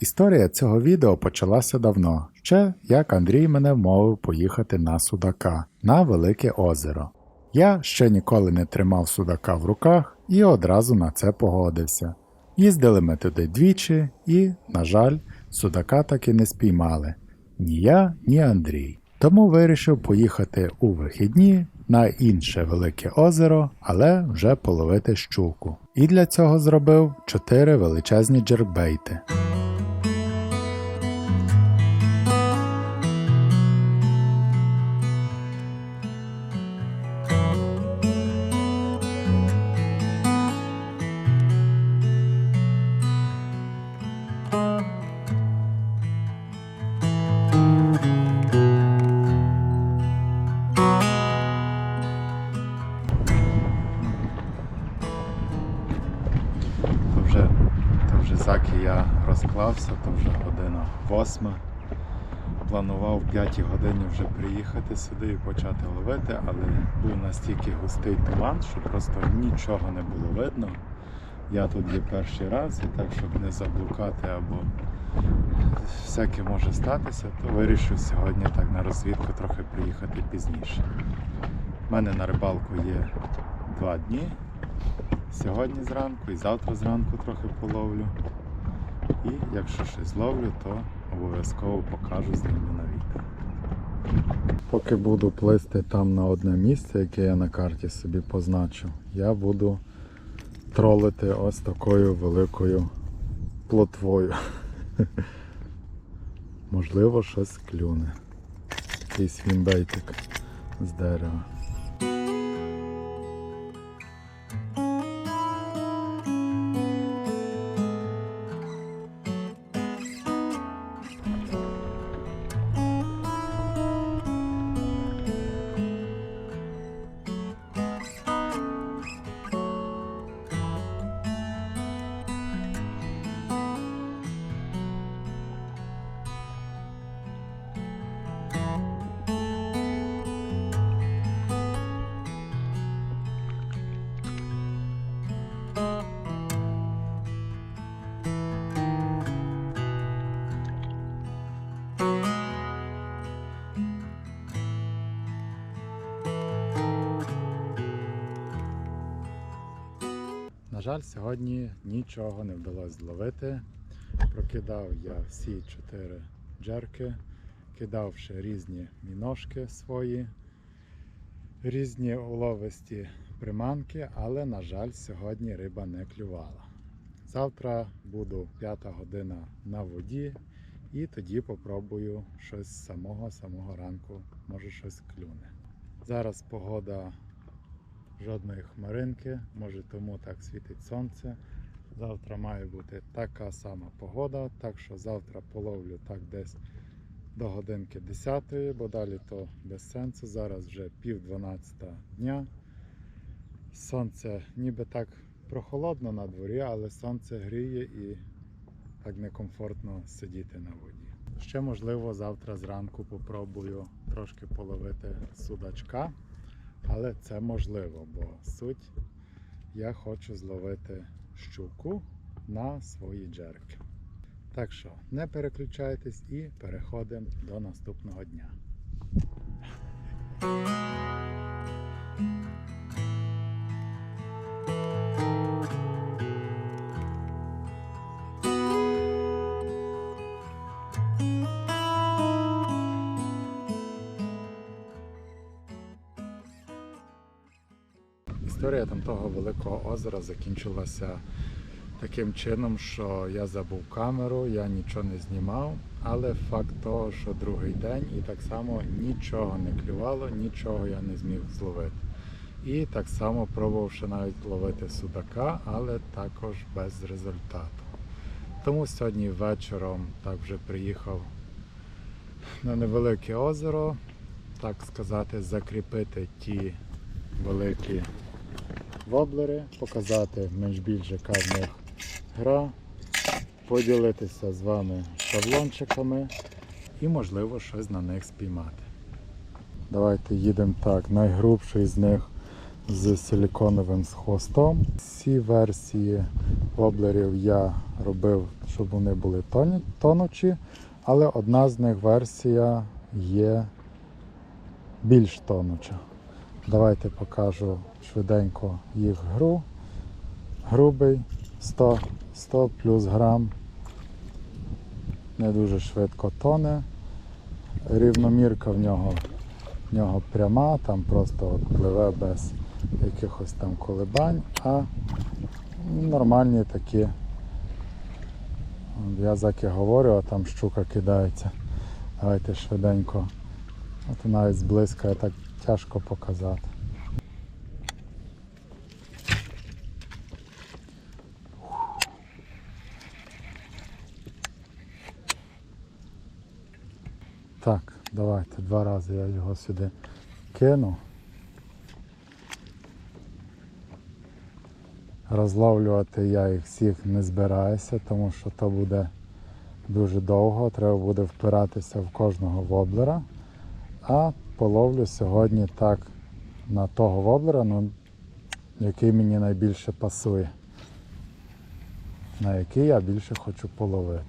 Історія цього відео почалася давно, ще як Андрій мене вмовив поїхати на Судака на Велике озеро. Я ще ніколи не тримав Судака в руках і одразу на це погодився. Їздили ми туди двічі і, на жаль, Судака таки не спіймали ні я, ні Андрій. Тому вирішив поїхати у вихідні на інше велике озеро, але вже половити щуку. І для цього зробив чотири величезні джербейти. Розклався, то вже година восьма. Планував в 5 годині вже приїхати сюди і почати ловити, але був настільки густий туман, що просто нічого не було видно. Я тут є перший раз, і так, щоб не заблукати або всяке може статися, то вирішив сьогодні так на розвідку трохи приїхати пізніше. У мене на рибалку є два дні. Сьогодні зранку і завтра зранку трохи половлю. І якщо щось зловлю, то обов'язково покажу зніму на відео. Поки буду плисти там на одне місце, яке я на карті собі позначив, я буду тролити ось такою великою плотвою. Можливо, щось клюне. Якийсь вімбейтик з дерева. Жаль, сьогодні нічого не вдалося зловити. Прокидав я всі чотири джерки, кидав ще різні міношки свої, різні уловисті приманки, але, на жаль, сьогодні риба не клювала. Завтра буду п'ята година на воді і тоді попробую щось з самого-самого ранку, може щось клюне. Зараз погода жодної хмаринки, може тому так світить сонце. Завтра має бути така сама погода, так що завтра половлю так десь до годинки 10, бо далі то без сенсу. Зараз вже пів 12 дня. Сонце ніби так прохолодно на дворі, але сонце гріє і так некомфортно сидіти на воді. Ще можливо завтра зранку попробую трошки половити судачка. Але це можливо, бо суть я хочу зловити щуку на свої джерки. Так що не переключайтесь і переходимо до наступного дня. Історія там того великого озера закінчилася таким чином, що я забув камеру, я нічого не знімав, але факт того, що другий день і так само нічого не клювало, нічого я не зміг зловити. І так само пробував ще навіть ловити судака, але також без результату. Тому сьогодні вечором так вже приїхав на невелике озеро, так сказати, закріпити ті великі воблери, показати менш більш яка в них гра, поділитися з вами шаблончиками і можливо щось на них спіймати. Давайте їдемо так. Найгрубший з них з силіконовим хвостом. Всі версії воблерів я робив, щоб вони були тонучі, але одна з них версія є більш тонуча. Давайте покажу швиденько їх гру. Грубий 100, 100 плюс грам. Не дуже швидко тоне. Рівномірка в нього, в нього пряма, там просто пливе без якихось там колебань, а нормальні такі. Я заки говорю, а там щука кидається. Давайте швиденько. От навіть зблизька так тяжко показати. Так, давайте два рази я його сюди кину. Розловлювати я їх всіх не збираюся, тому що то буде дуже довго, треба буде впиратися в кожного воблера. А половлю сьогодні так на того воблера, ну, який мені найбільше пасує, на який я більше хочу половити.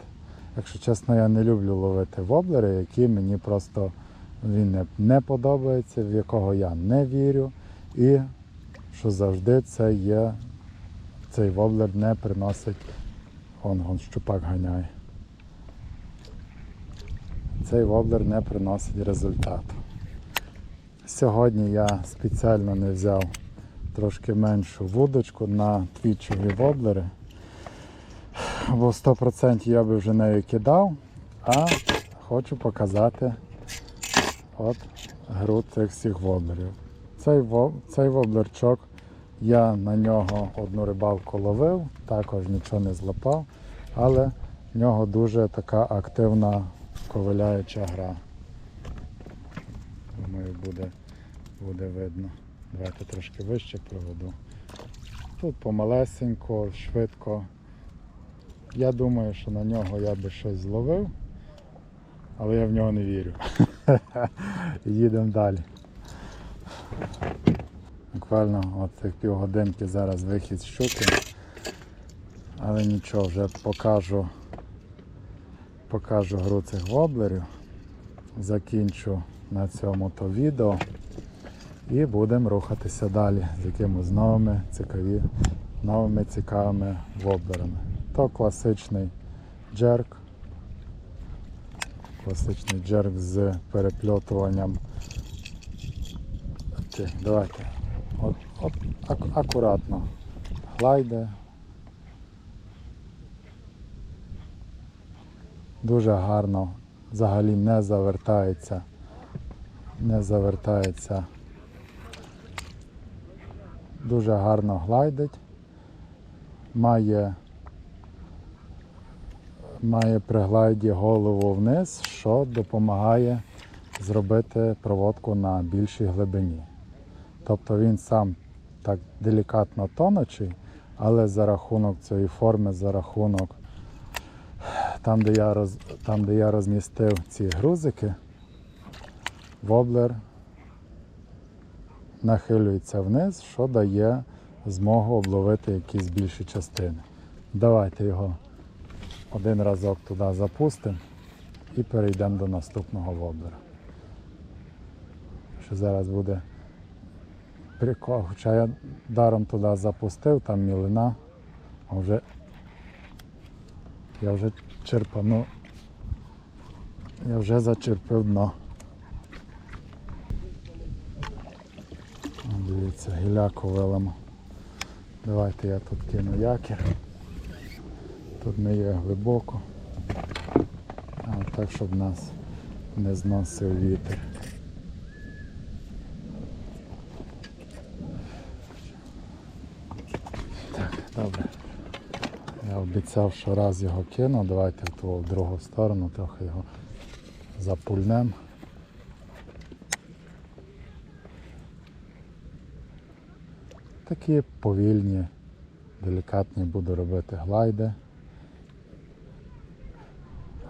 Якщо чесно, я не люблю ловити воблери, які мені просто він не, не подобається, в якого я не вірю. І що завжди це є, цей воблер не приносить, он, он щупак ганяє. Цей воблер не приносить результату. Сьогодні я спеціально не взяв трошки меншу вудочку на твічові воблери бо 100% я би вже нею кидав, а хочу показати от гру цих всіх воблерів. Цей, цей воблерчок я на нього одну рибалку ловив, також нічого не злапав, але в нього дуже така активна ковиляюча гра. Думаю, буде, буде видно. Давайте трошки вище проведу. Тут помалесенько, швидко. Я думаю, що на нього я би щось зловив, але я в нього не вірю. Їдемо далі. Буквально от цих півгодинки зараз вихід з щуки. Але нічого, вже покажу, покажу гру цих воблерів. Закінчу на цьому то відео і будемо рухатися далі з якимось новими цікаві, новими цікавими воблерами. То класичний джерк. Класичний джерк з перепльотуванням. Так, давайте. От, от, ак- акуратно. Глайде. Дуже гарно. Взагалі не завертається. Не завертається. Дуже гарно глайдить. Має має при глайді голову вниз, що допомагає зробити проводку на більшій глибині. Тобто він сам так делікатно тонучий, але за рахунок цієї форми, за рахунок там, де я, роз, там, де я розмістив ці грузики, воблер нахилюється вниз, що дає змогу обловити якісь більші частини. Давайте його один разок туди запустимо і перейдемо до наступного воблера. Що зараз буде прикол. Хоча я даром туди запустив, там мілина, а вже я вже черпану, я вже зачерпив дно. О, Дивіться, гіляку велимо. Давайте я тут кину якір. Тут не є глибоко. А так, щоб нас не зносив вітер. Так, добре. Я обіцяв, що раз його кину, давайте в другу сторону трохи його запульнемо. Такі повільні, делікатні буду робити глайди.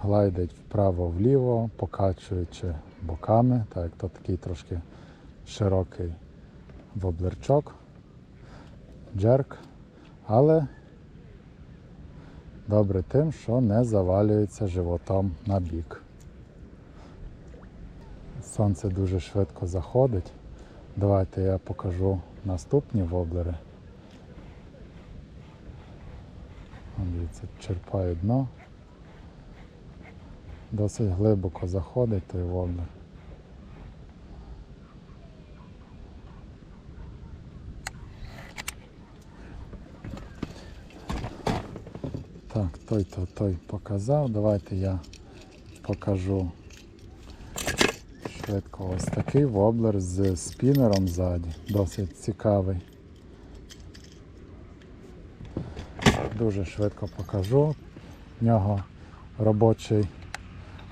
Глайдить вправо-вліво, покачуючи боками, так як то такий трошки широкий воблерчок. джерк, але добре тим, що не завалюється животом на бік. Сонце дуже швидко заходить. Давайте я покажу наступні воблери. Дивіться, черпаю дно. Досить глибоко заходить той воблер. Так, той то той показав. Давайте я покажу швидко ось такий воблер з спінером ззаді. Досить цікавий. Дуже швидко покажу. В нього робочий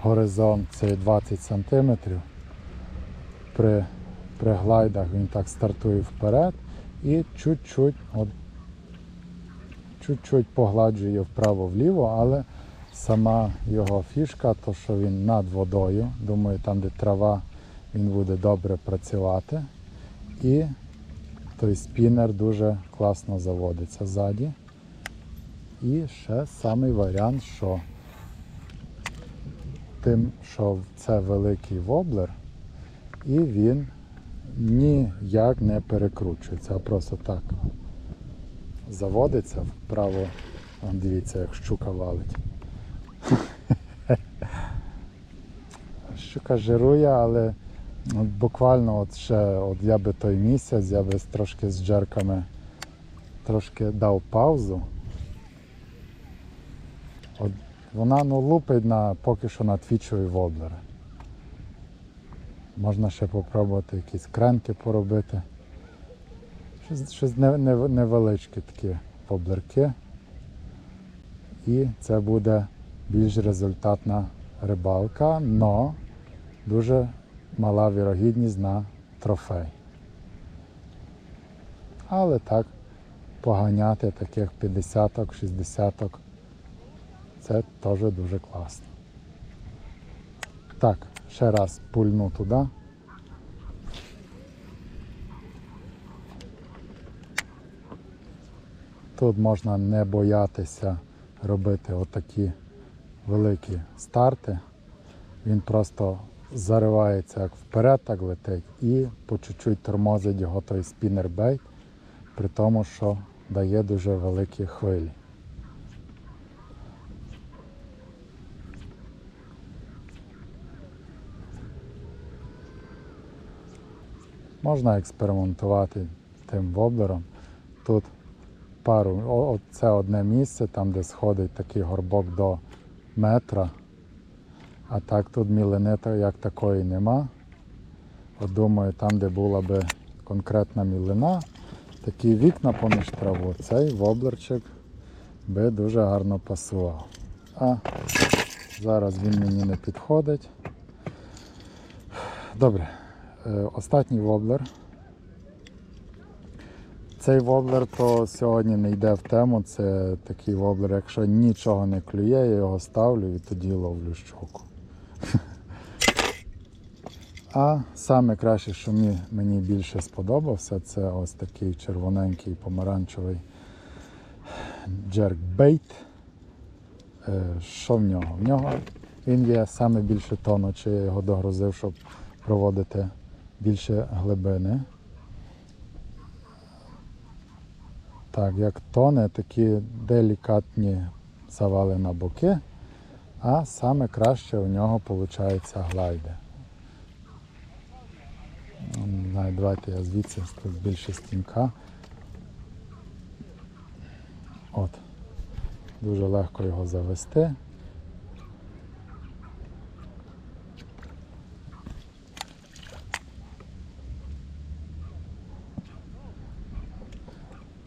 горизонт це 20 см. При, при глайдах він так стартує вперед і чуть-чуть погладжує вправо-вліво, але сама його фішка, то що він над водою, думаю, там, де трава, він буде добре працювати. І той спінер дуже класно заводиться ззаді. І ще самий варіант, що тим, що це великий воблер, і він ніяк не перекручується, а просто так заводиться вправо. Дивіться, як щука валить. Щука жирує, але от буквально от ще от я би той місяць, я би трошки з джерками трошки дав паузу. От вона ну, лупить на, поки що на твічові воблери. Можна ще попробувати якісь кренки поробити. Щось, щось не- не- невеличкі такі воблерки. І це буде більш результатна рибалка, але дуже мала вірогідність на трофей. Але так, поганяти таких 50-ок, 60-ок це теж дуже класно. Так, ще раз пульну туди. Тут можна не боятися робити отакі великі старти. Він просто заривається як вперед, так летить і по чуть-чуть тормозить його той спінербейт, при тому, що дає дуже великі хвилі. Можна експериментувати тим воблером. Тут пару, це одне місце, там де сходить такий горбок до метра. А так тут мілинита як такої нема. От думаю, там, де була би конкретна мілина, такі вікна поміж траву, цей воблерчик би дуже гарно пасував. А зараз він мені не підходить. Добре, е, останній воблер. Цей воблер то сьогодні не йде в тему. Це такий воблер, якщо нічого не клює, я його ставлю і тоді ловлю щуку. А саме краще, що мені, мені більше сподобався, це ось такий червоненький помаранчевий джеркбейт. Е, Що в нього? В нього він є саме більше тону, чи я його догрузив, щоб проводити більше глибини. Так, як тоне, такі делікатні завали на боки, а саме краще у нього виходить глайди. Давайте я звідси більше стінка. От. Дуже легко його завести.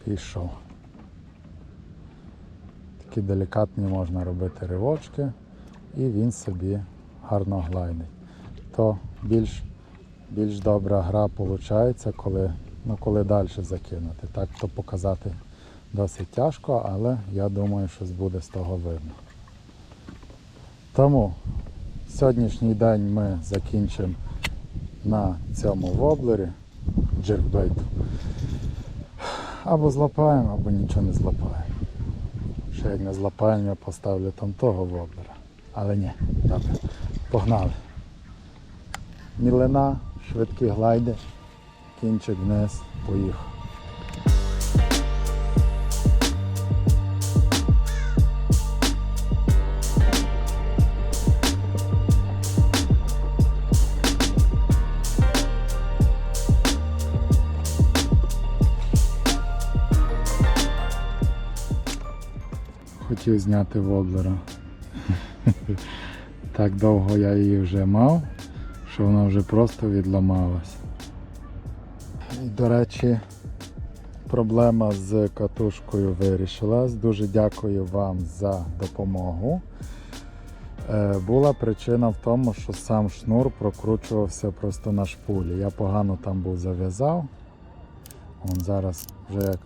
Пішов. Такі делікатні можна робити ривочки і він собі гарно глайдить. То більш, більш добра гра виходить, коли, ну, коли далі закинути. Так то показати досить тяжко, але я думаю, щось буде з того видно. Тому сьогоднішній день ми закінчимо на цьому воблері джеркбейту. Або злапаємо, або нічого не злапаємо. Ще як не злапаємо, я поставлю там того воблера. Але ні, добре. Погнали. Мілина, швидкі глайди, кінчик вниз, поїхав. Хотів зняти воблера. Так довго я її вже мав, що вона вже просто відламалась. До речі, проблема з катушкою вирішилась. Дуже дякую вам за допомогу. Е, була причина в тому, що сам шнур прокручувався просто на шпулі. Я погано там був зав'язав. Зараз вже як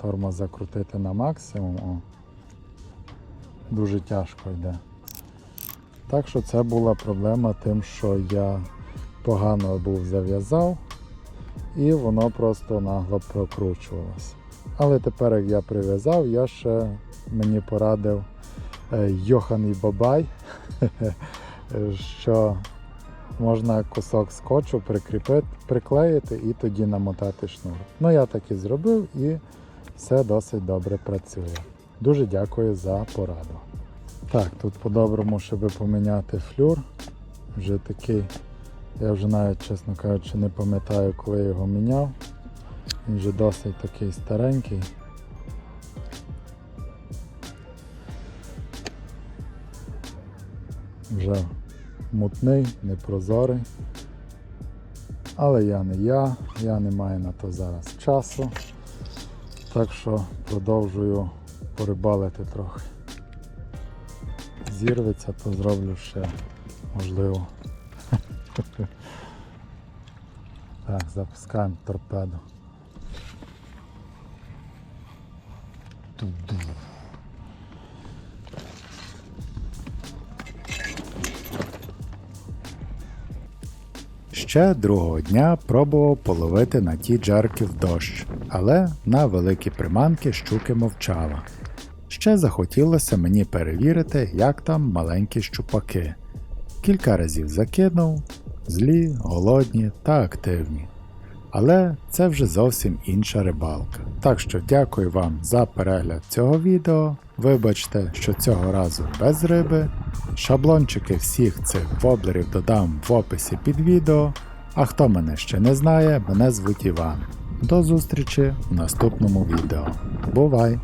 тормоз закрутити на максимум. О, дуже тяжко йде. Так що це була проблема тим, що я погано був зав'язав і воно просто нагло прокручувалося. Але тепер, як я прив'язав, я ще мені порадив е, Йохан і Бабай, що можна кусок скотчу прикріпити, приклеїти і тоді намотати шнур. Ну я так і зробив і все досить добре працює. Дуже дякую за пораду. Так, тут по-доброму, щоб поміняти флюр. Вже такий, я вже навіть, чесно кажучи, не пам'ятаю, коли його міняв. Він вже досить такий старенький. Вже мутний, непрозорий. Але я не я, я не маю на то зараз часу. Так що продовжую порибалити трохи зірветься, то зроблю ще можливо. Так, запускаємо торпеду. Ще другого дня пробував половити на ті джерки в дощ, але на великі приманки щуки мовчала. Ще захотілося мені перевірити, як там маленькі щупаки. Кілька разів закинув, злі, голодні та активні. Але це вже зовсім інша рибалка. Так що дякую вам за перегляд цього відео. Вибачте, що цього разу без риби. Шаблончики всіх цих воблерів додам в описі під відео. А хто мене ще не знає, мене звуть Іван. До зустрічі в наступному відео. Бувай!